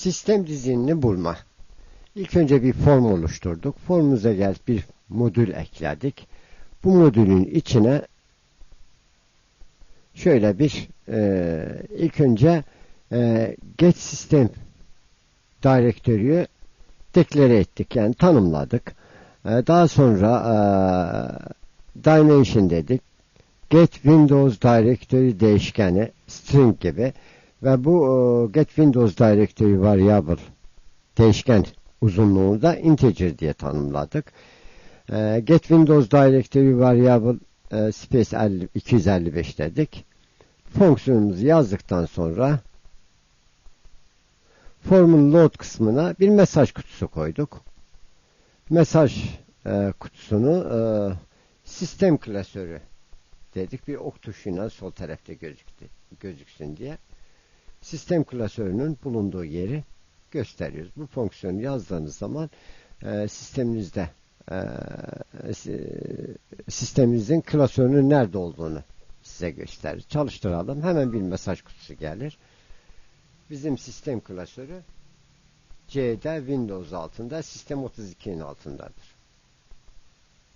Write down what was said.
Sistem dizinini bulma. İlk önce bir form oluşturduk. Formumuza gel bir modül ekledik. Bu modülün içine şöyle bir e, ilk önce e, get sistem direktörü deklare ettik. Yani tanımladık. E, daha sonra e, dimension dedik. Get Windows Directory değişkeni string gibi ve bu e, Get Windows Directory variable değişken uzunluğunu da integer diye tanımladık. E, Get Windows Directory variable e, space 50, 255 dedik. Fonksiyonumuzu yazdıktan sonra formun load kısmına bir mesaj kutusu koyduk. Mesaj e, kutusunu e, sistem klasörü dedik. Bir ok tuşuyla sol tarafta gözüktü, gözüksün diye. Sistem klasörünün bulunduğu yeri gösteriyoruz. Bu fonksiyonu yazdığınız zaman e, sisteminizde e, sisteminizin klasörünün nerede olduğunu size gösterir. Çalıştıralım. Hemen bir mesaj kutusu gelir. Bizim sistem klasörü C'de Windows altında, sistem 32'nin altındadır.